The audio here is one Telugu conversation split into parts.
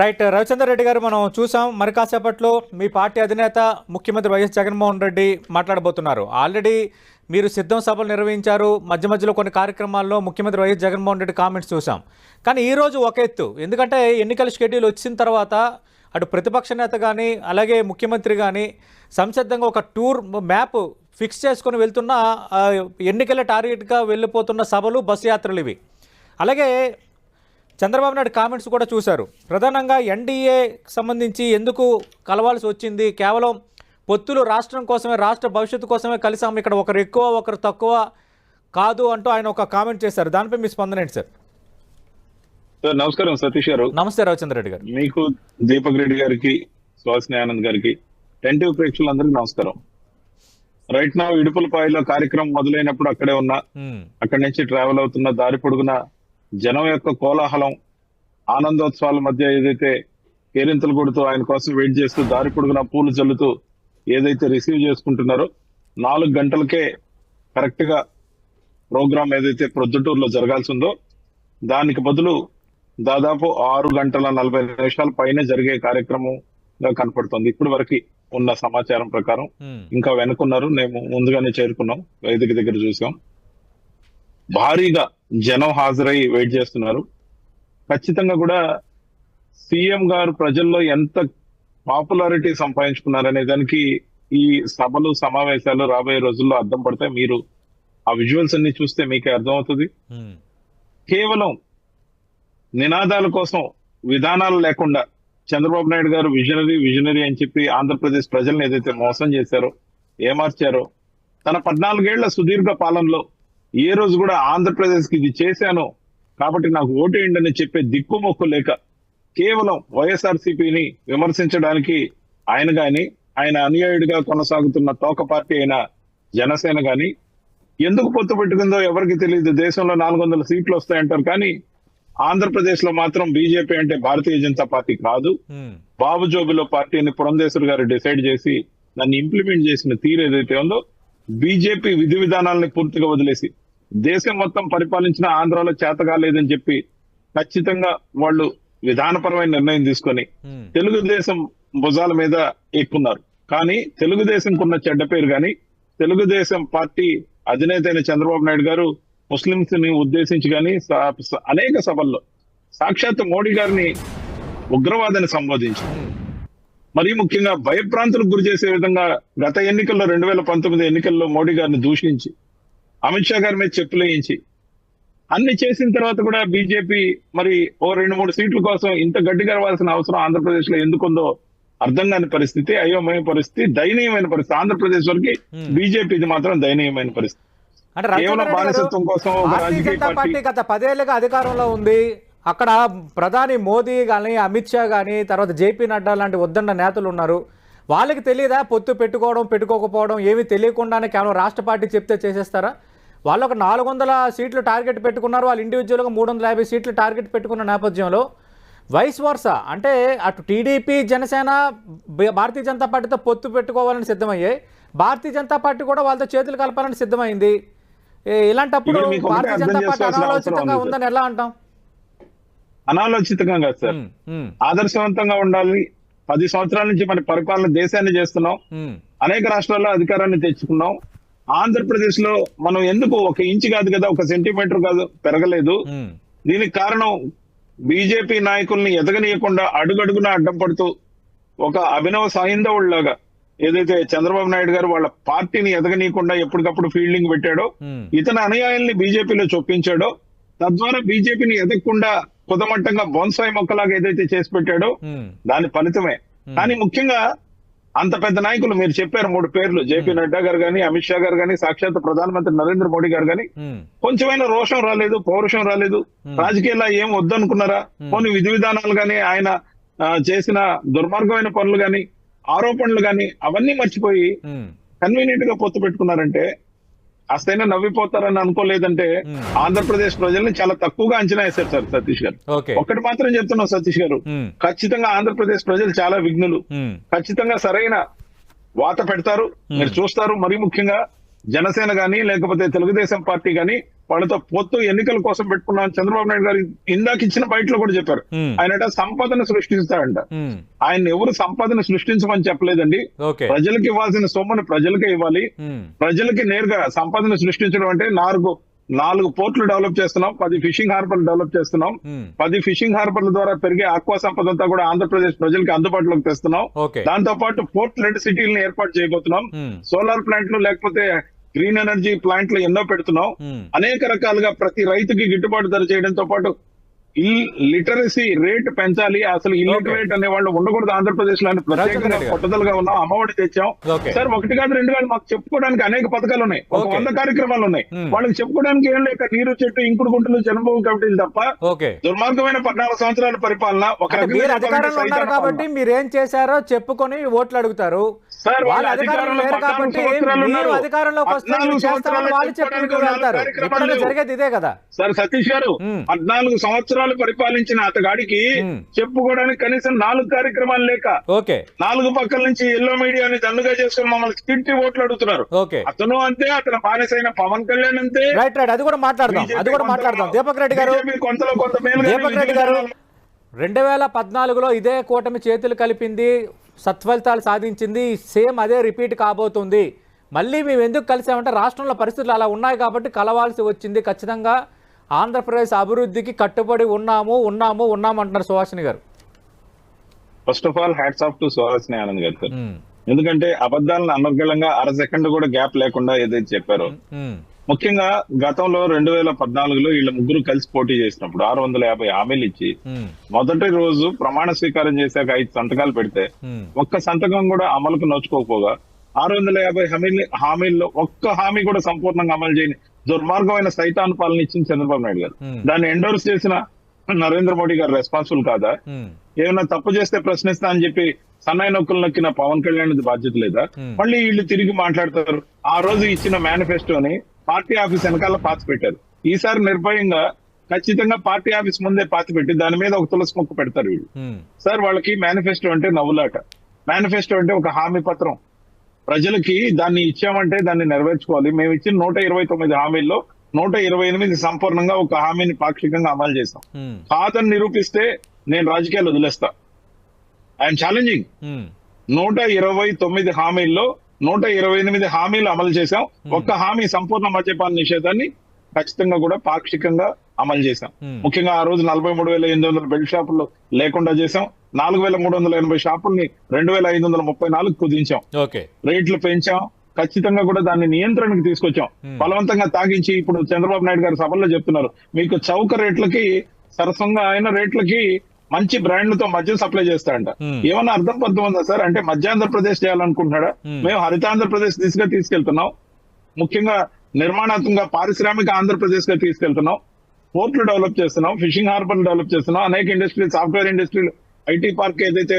రైట్ రవిచంద్ర రెడ్డి గారు మనం చూసాం. మరి కాసేపట్లో మీ పార్టీ అధినేత ముఖ్యమంత్రి వైఎస్ జగన్మోహన్ రెడ్డి మాట్లాడబోతున్నారు. ఆల్రెడీ మీరు సిద్ధం సభలు నిర్వహించారు. మధ్య మధ్యలో కొన్ని కార్యక్రమాల్లో ముఖ్యమంత్రి వైఎస్ జగన్మోహన్ రెడ్డి కామెంట్స్ చూసాం. కానీ ఈరోజు ఒక ఎత్తు. ఎందుకంటే ఎన్నికల షెడ్యూల్ వచ్చిన తర్వాత అటు ప్రతిపక్ష నేత కానీ అలాగే ముఖ్యమంత్రి కానీ సంసిద్ధంగా ఒక టూర్ మ్యాప్ ఫిక్స్ చేసుకొని వెళ్తున్న ఎన్నికల టార్గెట్గా వెళ్ళిపోతున్న సభలు బస్సు యాత్రలు ఇవి. అలాగే చంద్రబాబు నాయుడు కామెంట్స్ కూడా చూశారు. ప్రధానంగా ఎన్డీఏ సంబంధించి ఎందుకు కలవాల్సి వచ్చింది? కేవలం పొత్తులు రాష్ట్రం కోసమే రాష్ట్ర భవిష్యత్తు కోసమే కలిసాము ఇక్కడ ఒకరు ఎక్కువ ఒకరు తక్కువ కాదు అంటూ ఆయన ఒక కామెంట్ చేశారు. దానిపై మీ స్పందన ఏంటి సార్? సార్ నమస్కారం. సతీష్ గారు. నమస్తే రవిచంద్ర రెడ్డి గారు. మీకు దీపక్ రెడ్డి గారికి సుహాసిని ఆనంద్ గారికి టెంటివ్ ప్రేక్షకులందరికీ నమస్కారం. రైట్ నా ఇడుపులపాయలో కార్యక్రమం మొదలైనప్పుడు అక్కడే ఉన్నా. అక్కడి నుంచి ట్రావెల్ అవుతున్న దారి పొడుగున జనం యొక్క కోలాహలం ఆనందోత్సవాల మధ్య ఏదైతే కేరింతలు కొడుతూ ఆయన కోసం వెయిట్ చేస్తూ దారి పొడుగున పూలు చల్లుతూ ఏదైతే రిసీవ్ చేసుకుంటున్నారో నాలుగు గంటలకే కరెక్ట్గా ప్రోగ్రామ్ ఏదైతే ప్రొద్దుటూరులో జరగాల్సి ఉందో దానికి బదులు దాదాపు ఆరు గంటల నలభై నిమిషాల పైనే జరిగే కార్యక్రమంగా కనపడుతుంది. ఇప్పటి వరకు ఉన్న సమాచారం ప్రకారం ఇంకా వెనుకున్నారు. మేము ముందుగానే చేరుకున్నాం. వేదిక దగ్గర చూసాం. భారీగా జనం హాజరై వెయిట్ చేస్తున్నారు. ఖచ్చితంగా కూడా సీఎం గారు ప్రజల్లో ఎంత పాపులారిటీ సంపాదించుకున్నారనే దానికి ఈ సభలు సమావేశాలు రాబోయే రోజుల్లో అర్థం పడతాయి మీరు ఆ విజువల్స్ అన్ని చూస్తే మీకే అర్థమవుతుంది. కేవలం నినాదాల కోసం విధానాలు లేకుండా చంద్రబాబు నాయుడు గారు విజనరీ విజనరీ అని చెప్పి ఆంధ్రప్రదేశ్ ప్రజల్ని ఏదైతే మోసం చేశారో ఏమార్చారో తన పద్నాలుగేళ్ళ సుదీర్ఘ పాలనలో ఏ రోజు కూడా ఆంధ్రప్రదేశ్కి ఇది చేశాను. కాబట్టి నాకు ఓటేయండి అని చెప్పే దిక్కుమొక్కు లేక కేవలం వైఎస్ఆర్సీపీని విమర్శించడానికి ఆయన గాని ఆయన అనుయాయుడిగా కొనసాగుతున్న తోక పార్టీ అయిన జనసేన గాని ఎందుకు పొత్తు పెట్టుకుందో ఎవరికి తెలియదు. దేశంలో నాలుగు వందల సీట్లు వస్తాయంటారు కానీ ఆంధ్రప్రదేశ్లో మాత్రం బీజేపీ అంటే భారతీయ జనతా పార్టీ కాదు. బాబు జోబిలో పార్టీని పురంధేశ్వర్ గారు డిసైడ్ చేసి దాన్ని ఇంప్లిమెంట్ చేసిన తీరు ఏదైతే ఉందో బీజేపీ విధి విధానాలని పూర్తిగా వదిలేసి దేశం మొత్తం పరిపాలించిన ఆంధ్రాలో చేత కాలేదని చెప్పి ఖచ్చితంగా వాళ్ళు విధానపరమైన నిర్ణయం తీసుకొని ఉమ్, తెలుగుదేశం భుజాల మీద ఎక్కున్నారు. కానీ తెలుగుదేశంకున్న చెడ్డ పేరు కానీ తెలుగుదేశం పార్టీ అధినేత అయిన చంద్రబాబు నాయుడు గారు ముస్లింస్ని ఉద్దేశించి కానీ అనేక సభల్లో సాక్షాత్ మోడీ గారిని ఉగ్రవాదని సంబోధించి ఉమ్, మరీ ముఖ్యంగా భయభ్రాంతులకు గురి చేసే విధంగా గత ఎన్నికల్లో రెండు వేల పంతొమ్మిది ఎన్నికల్లో మోడీ గారిని దూషించి అమిత్ షా గారి మీద చెప్పులేయించి అన్ని చేసిన తర్వాత కూడా బీజేపీ మరి ఓ రెండు మూడు సీట్ల కోసం ఇంత గడ్డిగా రావాల్సిన అవసరం ఆంధ్రప్రదేశ్లో ఎందుకుందో అర్థం కాని పరిస్థితి అయోమయ పరిస్థితి దయనీయమైన పరిస్థితి. ఆంధ్రప్రదేశ్ వరకు Hmm. బీజేపీ ఇది మాత్రం దయనీయమైన పరిస్థితి. అంటే బానిసత్వం కోసం రాజకీయ పార్టీ పార్టీ గత పదేళ్ళుగా అధికారంలో ఉంది. అక్కడ ప్రధాని మోదీ కానీ అమిత్ షా కానీ తర్వాత జేపీ నడ్డా లాంటి వద్దన్న నేతలు ఉన్నారు. వాళ్ళకి తెలియదా పొత్తు పెట్టుకోవడం పెట్టుకోకపోవడం ఏమీ తెలియకుండానే కేవలం రాష్ట్ర పార్టీ చెప్తే చేసేస్తారా? వాళ్ళు ఒక నాలుగు వందల సీట్లు టార్గెట్ పెట్టుకున్నారు. వాళ్ళు ఇండివిజువల్గా మూడు వందల యాభై సీట్లు టార్గెట్ పెట్టుకున్న నేపథ్యంలో వైస్ వర్స అంటే అటు టీడీపీ జనసేన భారతీయ జనతా పార్టీతో పొత్తు పెట్టుకోవాలని సిద్ధమయ్యాయి. భారతీయ జనతా పార్టీ కూడా వాళ్ళతో చేతులు కలపాలని సిద్ధమైంది. ఇలాంటప్పుడు భారతీయ జనతా పార్టీ అనాలోచితంగా ఉంది ఉందని ఎలా అంటాం? అనాలోచితంగా కాదు సార్ ఆదర్శవంతంగా ఉండాలి. పది సంవత్సరాల నుంచి మన పరిపాలన దేశాన్ని చేస్తున్నాం. అనేక రాష్ట్రాల్లో అధికారాన్ని తెచ్చుకున్నాం. ఆంధ్రప్రదేశ్లో మనం ఎందుకు ఒక ఇంచు కాదు కదా ఒక సెంటీమీటర్ కాదు పెరగలేదు. దీనికి కారణం బీజేపీ నాయకుల్ని ఎదగనీయకుండా అడుగడుగున అడ్డం పడుతూ ఒక అభినవ సైంధవుడిలాగా ఏదైతే చంద్రబాబు నాయుడు గారు వాళ్ళ పార్టీని ఎదగనీయకుండా ఎప్పటికప్పుడు ఫీల్డింగ్ పెట్టాడో ఇతని అనుయాయుల్ని బీజేపీలో చొప్పించాడో తద్వారా బీజేపీని ఎదగకుండా కుదమట్టంగా బొన్సాయి మొక్కలాగా ఏదైతే చేసి పెట్టాడో దాని ఫలితమే. కానీ ముఖ్యంగా అంత పెద్ద నాయకులు మీరు చెప్పారు మూడు పేర్లు. జేపీ నడ్డా గారు కానీ అమిత్ షా గారు కానీ సాక్షాత్ ప్రధానమంత్రి నరేంద్ర మోడీ గారు కానీ కొంచెమైనా రోషం రాలేదు పౌరుషం రాలేదు. రాజకీయాల్లో ఏం వద్దనుకున్నారా? కొన్ని విధి విధానాలు గాని ఆయన చేసిన దుర్మార్గమైన పనులు గాని ఆరోపణలు గాని అవన్నీ మర్చిపోయి కన్వీనియంట్గా పొత్తు పెట్టుకున్నారంటే అస్తైనా నవ్విపోతారని అనుకోలేదంటే Hmm. ఆంధ్రప్రదేశ్ ప్రజల్ని చాలా తక్కువగా అంచనా వేశారు సార్ సతీష్ గారు. ఒకటి మాత్రం చెప్తున్నాం సతీష్ గారు. ఉమ్, ఖచ్చితంగా ఆంధ్రప్రదేశ్ ప్రజలు చాలా విఘ్నులు. ఉమ్, ఖచ్చితంగా సరైన వాత పెడతారు. మీరు చూస్తారు. మరీ ముఖ్యంగా జనసేన గాని లేకపోతే తెలుగుదేశం పార్టీ గాని వాళ్ళతో పొత్తు ఎన్నికల కోసం పెట్టుకున్నాం చంద్రబాబు నాయుడు గారు ఇందాక ఇచ్చిన బయటలో కూడా చెప్పారు. ఉమ్, ఆయనట సంపదను సృష్టిస్తాడంట. ఉమ్, ఆయన ఎవరు సంపదను సృష్టించమని చెప్పలేదండి. ప్రజలకు ఇవ్వాల్సిన సొమ్మును ప్రజలకే ఇవ్వాలి. ఉమ్, ప్రజలకి నేరుగా సంపదను సృష్టించడం అంటే నాలుగు నాలుగు పోర్ట్లు డెవలప్ చేస్తున్నాం పది ఫిషింగ్ హార్బర్లు డెవలప్ చేస్తున్నాం. పది ఫిషింగ్ హార్బర్ల ద్వారా పెరిగే ఆక్వా సంపద అంతా కూడా ఆంధ్రప్రదేశ్ ప్రజలకి అందుబాటులోకి తెస్తున్నాం. దాంతో పాటు పోర్ట్ లెడ్ సిటీలను ఏర్పాటు చేయబోతున్నాం. సోలార్ ప్లాంట్లు లేకపోతే గ్రీన్ ఎనర్జీ ప్లాంట్లు ఎన్నో పెడుతున్నాం. అనేక రకాలుగా ప్రతి రైతుకి గిట్టుబాటు ధర చేయడంతో పాటు లిటరసీ రేట్ పెంచాలి. అసలు ఇల్లిటరేట్ అనే వాళ్ళు ఉండకూడదు ఆంధ్రప్రదేశ్లో ప్రత్యేకంగా. పట్టుదలగా ఉన్నాం. అమ్మఒడి తెచ్చాం. సార్ ఒకటి కాదు రెండు కాదు మాకు చెప్పుకోవడానికి అనేక పథకాలు ఉన్నాయి. ఒక. వంద కార్యక్రమాలు ఉన్నాయి. వాళ్ళకి చెప్పుకోవడానికి ఏం లేక నీరు చెట్టు ఇంకుడు గుంటలు జన్మభూమి కమిటీలు తప్ప దుర్మార్గమైన పద్నాలుగు సంవత్సరాల పరిపాలన ఒక రకంగా కాబట్టి పాలన. మీరు ఏం చేశారో చెప్పుకొని ఓట్లు అడుగుతారు. వాళ్ళు అధికారంలో లేరు కాబట్టి మీరు. అధికారంలోకి వస్తే చేస్తామని వాళ్ళు వెళ్తారు ఇప్పుడు. జరిగేది ఇదే కదా. సార్ సతీష్ గారు. పద్నాలుగు సంవత్సరాలు పరిపాలించిన అతగాడికి. చెప్పుకోవడానికి కనీసం నాలుగు కార్యక్రమాలు లేక ఓకే. నాలుగు పక్కల నుంచి ఎల్లో మీడియాని దండుగా చేసుకుని మమ్మల్ని తిట్టి ఓట్లు అడుగుతున్నారు. ఓకే. అతను అంతే అతను బానిసైన పవన్ కళ్యాణ్ అంతే. Right right. అది కూడా మాట్లాడదాం. అది కూడా మాట్లాడదాం. దీపక్ రెడ్డి గారు కొంతలో కొంత దీపక్ రెడ్డి గారు రెండు వేల పద్నాలుగులో ఇదే కూటమి చేతులు కలిపింది. సత్ఫలితాలు సాధించింది. సేమ్ అదే రిపీట్ కాబోతుంది. మళ్ళీ మేము ఎందుకు కలిసామంటే రాష్ట్రంలో పరిస్థితులు అలా ఉన్నాయి కాబట్టి కలవాల్సి వచ్చింది. ఖచ్చితంగా ఆంధ్రప్రదేశ్ అభివృద్ధికి కట్టుబడి ఉన్నాము ఉన్నాము ఉన్నాము అంటున్నారు Suhasini garu. First of all hats off to Suhasini Anand garu ఎందుకంటే అబద్ధాలను అనర్గళంగా అర సెకండ్ కూడా గ్యాప్ లేకుండా ఏదైతే చెప్పారో. ముఖ్యంగా గతంలో రెండు వేల పద్నాలుగులో వీళ్ళ ముగ్గురు కలిసి పోటీ చేసినప్పుడు ఆరు వందల యాభై హామీలు ఇచ్చి మొదటి రోజు ప్రమాణ స్వీకారం చేశాక ఐదు సంతకాలు పెడితే ఒక్క సంతకం కూడా అమలుకు నోచుకోకపోగా ఆరు వందల యాభై హామీలు హామీల్లో ఒక్క హామీ కూడా సంపూర్ణంగా అమలు చేయని దుర్మార్గమైన సైతాన్ పాలన ఇచ్చింది చంద్రబాబు నాయుడు గారు. దాన్ని ఎండోర్స్ చేసిన నరేంద్ర మోడీ గారు రెస్పాన్సిబుల్ కాదా? ఏమైనా తప్పు చేస్తే ప్రశ్నిస్తా అని చెప్పి సన్నాయి నొక్కులు నొక్కిన పవన్ కళ్యాణ్ బాధ్యత లేదా. మళ్ళీ వీళ్ళు తిరిగి మాట్లాడతారు. ఆ రోజు ఇచ్చిన మేనిఫెస్టోని పార్టీ ఆఫీస్ వెనకాల పాతి పెట్టారు. ఈసారి నిర్భయంగా ఖచ్చితంగా పార్టీ ఆఫీస్ ముందే పాతి పెట్టి దాని మీద ఒక తులసి మొక్క పెడతారు వీళ్ళు. సార్ వాళ్ళకి మేనిఫెస్టో అంటే నవ్వులాట. మేనిఫెస్టో అంటే ఒక హామీ పత్రం. ప్రజలకి దాన్ని ఇచ్చామంటే దాన్ని నెరవేర్చుకోవాలి. మేము ఇచ్చిన నూట ఇరవై తొమ్మిది హామీల్లో నూట ఇరవై ఎనిమిది సంపూర్ణంగా ఒక హామీని పాక్షికంగా అమలు చేశాం. ఉమ్, కాదని నిరూపిస్తే నేను రాజకీయాలు వదిలేస్తా. I'm challenging. నూట ఇరవై తొమ్మిది హామీల్లో నూట ఇరవై ఎనిమిది హామీలు అమలు చేశాం. ఒక్క హామీ సంపూర్ణ మద్యపాన నిషేధాన్ని ఖచ్చితంగా కూడా పాక్షికంగా అమలు చేశాం. Hmm. ముఖ్యంగా ఆ రోజు నలభై మూడు వేల ఎనిమిది వందల బెల్ట్ షాపులు లేకుండా చేశాం. నాలుగు వేల మూడు వందల ఎనభై షాపుల్ని రెండు వేల ఐదు వందల ముప్పై నాలుగు కుదించాం. రేట్లు పెంచాం. ఖచ్చితంగా కూడా దాన్ని నియంత్రణకు తీసుకొచ్చాం. Hmm. బలవంతంగా తాగించి ఇప్పుడు చంద్రబాబు నాయుడు గారు సభల్లో చెప్తున్నారు. మీకు చౌక రేట్లకి సరసంగా అయిన రేట్లకి మంచి బ్రాండ్లతో మద్యం సప్లై చేస్తాడంట. ఏమన్నా అర్థం? పర్థం ఉందా సార్ అంటే మధ్యాంధ్రప్రదేశ్ చేయాలనుకుంటున్నాడా. మేము హరితాంధ్రప్రదేశ్ దిశగా తీసుకెళ్తున్నాం. ముఖ్యంగా నిర్మాణాత్మకంగా పారిశ్రామిక ఆంధ్రప్రదేశ్గా తీసుకెళ్తున్నాం. పోర్ట్లు డెవలప్ చేస్తున్నాం. ఫిషింగ్ హార్బర్లు డెవలప్ చేస్తున్నాం. అనేక ఇండస్ట్రీలు సాఫ్ట్వేర్ ఇండస్ట్రీలు ఐటీ పార్క్ ఏదైతే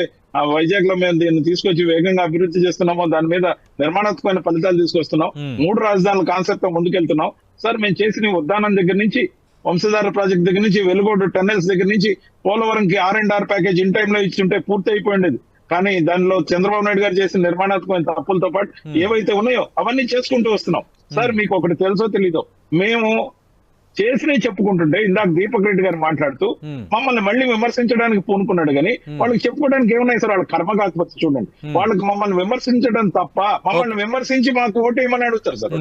వైజాగ్లో మేము దీన్ని తీసుకొచ్చి వేగంగా అభివృద్ధి చేస్తున్నామో దాని మీద నిర్మాణాత్మకమైన ఫలితాలు తీసుకొస్తున్నాం. మూడు రాజధానుల కాన్సెప్ట్తో ముందుకెళ్తున్నాం. సార్ మేము చేసిన ఉద్దానం దగ్గర నుంచి వంశధార ప్రాజెక్ట్ దగ్గర నుంచి వెలుగోడు టన్నెల్స్ దగ్గర నుంచి పోలవరంకి R and R package in టైంలో ఇచ్చుంటే పూర్తి అయిపోయింది కానీ దానిలో చంద్రబాబు నాయుడు గారు చేసిన నిర్మాణాత్మకమైన తప్పులతో పాటు ఏవైతే ఉన్నాయో అవన్నీ చేసుకుంటూ వస్తున్నాం. సార్ మీకు ఒకటి తెలుసో తెలీదో? మేము చేసినవి చెప్పుకుంటుంటే ఇందాక దీపక్ రెడ్డి గారు మాట్లాడుతూ Hmm. మమ్మల్ని మళ్ళీ విమర్శించడానికి పూనుకున్నాడు కానీ వాళ్ళకి చెప్పుకోవడానికి ఏమున్నాయి సార్? వాళ్ళ కర్మ కాకపోతే చూడండి వాళ్ళకి మమ్మల్ని విమర్శించడం తప్ప మమ్మల్ని విమర్శించి మాకు ఓటు ఏమని అడుగుతారు సార్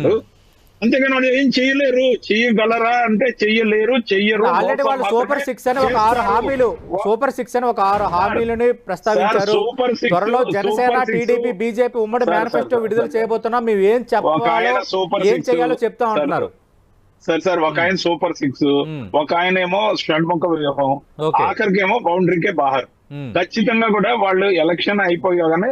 అంతేగాని వాళ్ళు ఏం చేయలేరు చెయ్యగలరా అంటే చెయ్యలేరు చెయ్యరు ఆల్రెడీ వాళ్ళు సూపర్ సిక్స్ అని ఒక ఆరు. హామీలు సూపర్ సిక్స్ అని ఒక ఆరు హామీలని ప్రస్తావించారు త్వరలో జనసేన. టీడీపీ బీజేపీ ఉమ్మడి మేనిఫెస్టో విడుదల. చేయబోతున్నాం మేము ఏం చెప్పాలో సూపర్ ఏం చేయాలో చెప్తా ఉంటున్నారు సార్ సార్ ఒక ఆయన సూపర్ సిక్స్. ఒక ఆయన ఏమో షణ్ముఖ వ్యూహం ఓకే. ఆఖరికి ఏమో బౌండరీకే బాహర్. ఖచ్చితంగా కూడా వాళ్ళు ఎలక్షన్ అయిపోయాగానే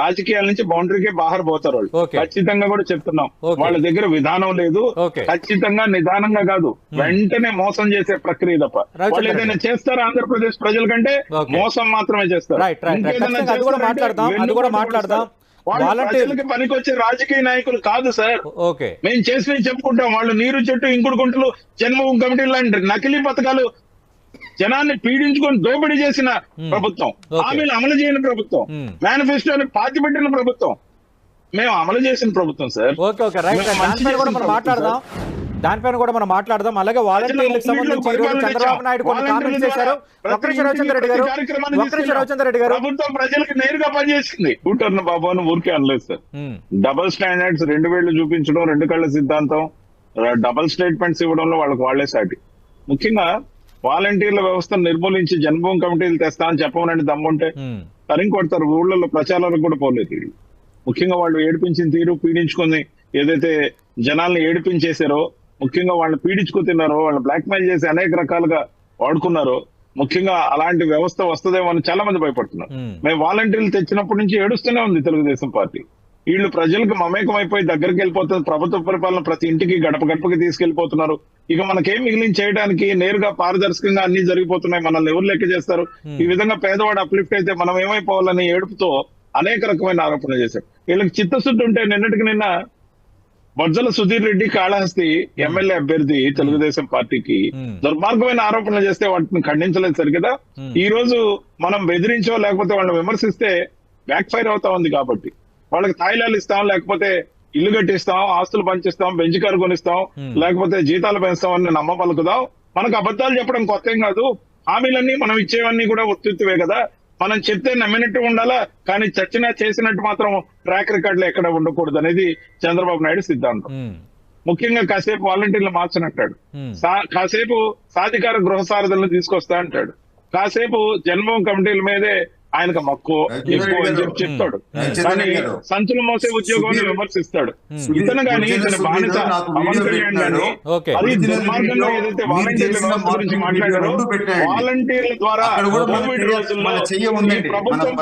రాజకీయాల నుంచి బౌండరీకే బాహర్ పోతారు వాళ్ళు. ఖచ్చితంగా కూడా చెప్తున్నాం. వాళ్ళ దగ్గర విధానం లేదు. ఖచ్చితంగా నిదానంగా కాదు. వెంటనే మోసం చేసే ప్రక్రియ తప్ప. వాళ్ళు. ఏదైనా చేస్తారా ఆంధ్రప్రదేశ్ ప్రజల కంటే. మోసం మాత్రమే చేస్తారు. మాట్లాడదాం, పనికొచ్చే రాజకీయ నాయకులు కాదు సార్ ఓకే మేము చేసినవి చెప్పుకుంటాం. వాళ్ళు నీరు చెట్టు ఇంకుడు గుంటలు జన్మభూమి కమిటీ లాంటి నకిలీ పథకాలు జనాన్ని పీడించుకొని దోపిడీ చేసిన ప్రభుత్వం. ఓకే. హామీలు అమలు చేయని ప్రభుత్వం. మేనిఫెస్టోని పాతి పెట్టిన ప్రభుత్వం. మేము అమలు చేసిన ప్రభుత్వం సార్. ఓకే ఓకే రైట్ మాట్లాడదాం. దానిపైన కూడా మనం మాట్లాడదాం. అలాగే వాలంటీర్లకు సంబంధించి చంద్రబాబు నాయుడు కొన్ని కామెంట్స్ చేశారు. నిమిషం రవిచంద్ర రెడ్డి గారు. రవిచంద్ర రెడ్డి గారు. ప్రభుత్వం ప్రజలకు నేరుగా పనిచేసింది. కూటర్న బాబు అని ఊరికే అనలేదు సార్. ఉమ్, డబుల్ స్టాండర్డ్స్ రెండు వేళ్ళు చూపించడం రెండు కళ్ళ సిద్ధాంతం డబుల్ స్టేట్మెంట్స్ ఇవ్వడంలో వాళ్ళకి వాళ్ళే సాటి. ముఖ్యంగా వాలంటీర్ల వ్యవస్థను నిర్మూలించి జన్మభూమి కమిటీలు తెస్తా అని చెప్పమనండి దమ్ముంటే. ఉమ్, తరిం కొడతారు ఊళ్ళలో ప్రచారాలకు కూడా పోలేదు. ముఖ్యంగా వాళ్ళు ఏడిపించిన తీరు పీడించుకొని ఏదైతే జనాల్ని ఏడిపించేశారో ముఖ్యంగా వాళ్ళని పీడించుకు తిన్నారో వాళ్ళని బ్లాక్మెయిల్ చేసి అనేక రకాలుగా వాడుకున్నారో ముఖ్యంగా అలాంటి వ్యవస్థ వస్తుందేమో అని చాలా మంది భయపడుతున్నారు మేము వాలంటీర్లు తెచ్చినప్పటి నుంచి ఏడుస్తూనే ఉంది తెలుగుదేశం పార్టీ. వీళ్ళు ప్రజలకు మమేకం అయిపోయి దగ్గరికి వెళ్ళిపోతుంది ప్రభుత్వ పరిపాలన ప్రతి ఇంటికి గడప గడపకి తీసుకెళ్ళిపోతున్నారు ఇక మనకేం మిగిలిన చేయడానికి? నేరుగా పారదర్శకంగా అన్ని జరిగిపోతున్నాయి. మనల్ని ఎవరు లెక్క చేస్తారు? ఈ విధంగా పేదవాడు అప్లిఫ్ట్ అయితే మనం ఏమైపోవాలని ఏడుపుతో అనేక రకమైన ఆరోపణలు చేశారు. వీళ్ళకి చిత్తశుద్ధి ఉంటే నిన్నటికి నిన్న బొజ్జల సుధీర్ రెడ్డి కాళహస్తి ఎమ్మెల్యే అభ్యర్థి తెలుగుదేశం పార్టీకి Hmm. దుర్మార్గమైన ఆరోపణలు చేస్తే వాటిని ఖండించలేదు సరి కదా Hmm. ఈ రోజు మనం బెదిరించో లేకపోతే వాళ్ళని విమర్శిస్తే బ్యాక్ ఫైర్ అవుతా ఉంది కాబట్టి. వాళ్ళకి తాయిలాలు ఇస్తాం లేకపోతే ఇల్లు కట్టిస్తాం ఆస్తులు పంచిస్తాం బెంచ్ కారు కొనిస్తాం Hmm. లేకపోతే జీతాలు పెంచుతాం అని నమ్మ పలుకుదాం. మనకు అబద్ధాలు చెప్పడం కొత్త ఏం కాదు. హామీలన్నీ మనం ఇచ్చేవన్నీ కూడా ఒత్తివే కదా. మనం చెప్తే నమ్మినట్టు ఉండాలా? కానీ చచ్చినా చేసినట్టు మాత్రం ట్రాక్ రికార్డులు ఎక్కడ ఉండకూడదు అనేది చంద్రబాబు నాయుడు సిద్ధాంతం. ఉమ్, ముఖ్యంగా కాసేపు వాలంటీర్లు మార్చనంటాడు. సా- కాసేపు సాధికార గృహ సారథులను తీసుకొస్తా అంటాడు. కాసేపు జన్మభూమి కమిటీల మీదే ఆయనకు మక్కువ ఎక్కువ అని చెప్పి చెప్తాడు కానీ. సంచులు మోసే ఉద్యోగాన్ని విమర్శిస్తాడు. ఇతను కానీ ఇతని బానిస నాకు పవన్ వీడియో కళ్యాణ్ అది దుర్మార్గంగా ఏదైతే వాలంటీర్ల వ్యవస్థ గురించి మాట్లాడారో. వాలంటీర్ల ద్వారా కోవిడ్ రోజుల్లో. ప్రభుత్వం